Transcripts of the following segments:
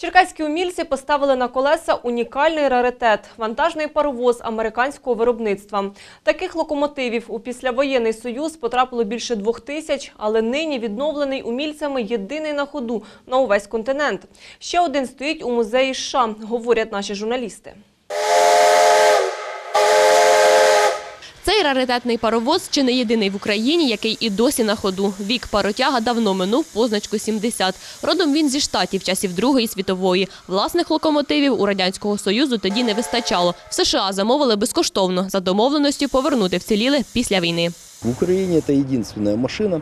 Черкаські умільці поставили на колеса унікальний раритет – вантажний паровоз американського виробництва. Таких локомотивів у післявоєнний союз потрапило більше двох тисяч, але нині відновлений умільцями єдиний на ходу на увесь континент. Ще один стоїть у музеї США, говорять наші журналісти. Цей раритетний паровоз чи не єдиний в Україні, який і досі на ходу. Вік паротяга давно минув позначку 70. Родом він зі штатів часів Другої світової. Власних локомотивів у Радянського Союзу тоді не вистачало. В США замовили безкоштовно за домовленістю повернути вціліли після війни. В Украине это единственная машина,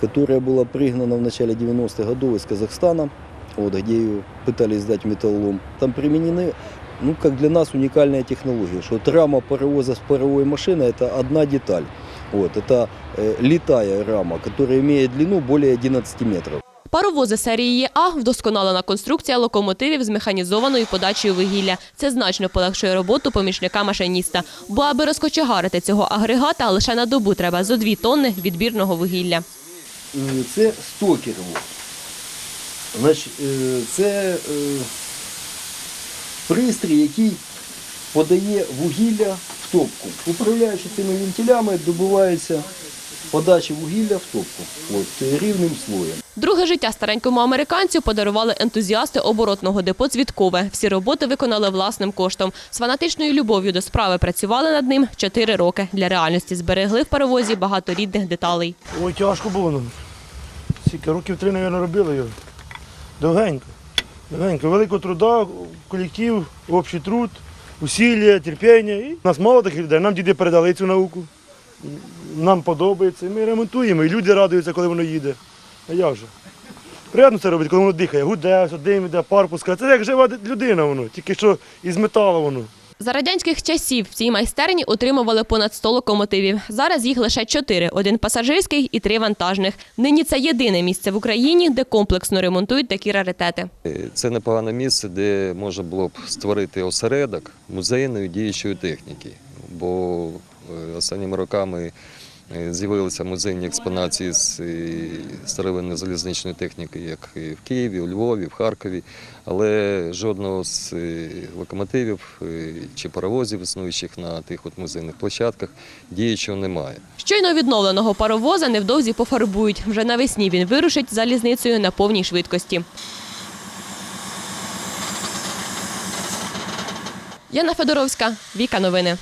которая была пригнана в начале 90-х годов из Казахстана, вот, где ее пытались сдать в металлолом. Там применены, ну, как для нас, уникальная технология, что вот рама паровоза с паровой машины – это одна деталь. Вот, это э, летая рама, которая имеет длину более 11 метров. Паровози серії ЄА – вдосконалена конструкція локомотивів з механізованою подачею вугілля. Це значно полегшує роботу помічника машиніста. Бо аби розкочегарити цього агрегата, лише на добу треба зо 2 тонни відбірного вугілля. Е, Це стокер. от. Значить, е, це е, пристрій, який подає вугілля в топку. Управляючи цими вентилями, добувається подача вугілля в топку от, рівним слоєм. Друге життя старенькому американцю подарували ентузіасти оборотного депо «Цвіткове». Всі роботи виконали власним коштом. З фанатичною любов'ю до справи працювали над ним чотири роки. Для реальності зберегли в паровозі багато рідних деталей. Ой, тяжко було нам. Скільки років три, мабуть, робили його. Довгенько. Довгенько. Великого труда, колектив, общий труд, усілля, терпіння. І нас мало таких людей. Нам діди передали цю науку. Нам подобається. Ми ремонтуємо. І люди радуються, коли воно їде. А як же? Приємно це робити, коли воно дихає. Гуде, дим іде, пар пускає. Це як жива людина воно, тільки що із металу воно. За радянських часів в цій майстерні отримували понад 100 локомотивів. Зараз їх лише чотири: один пасажирський і три вантажних. Нині це єдине місце в Україні, де комплексно ремонтують такі раритети. Це непогане місце, де можна було б створити осередок музейної діючої техніки. Бо е, останніми роками е, з'явилися музейні експонації з е, старовинної залізничної техніки, як і в Києві, у Львові, в Харкові, але жодного з е, локомотивів е, чи паровозів, існуючих на тих от музейних площадках, діючого немає. Щойно відновленого паровоза невдовзі пофарбують. Вже навесні він вирушить залізницею на повній швидкості. Яна Федоровська, Віка Новини.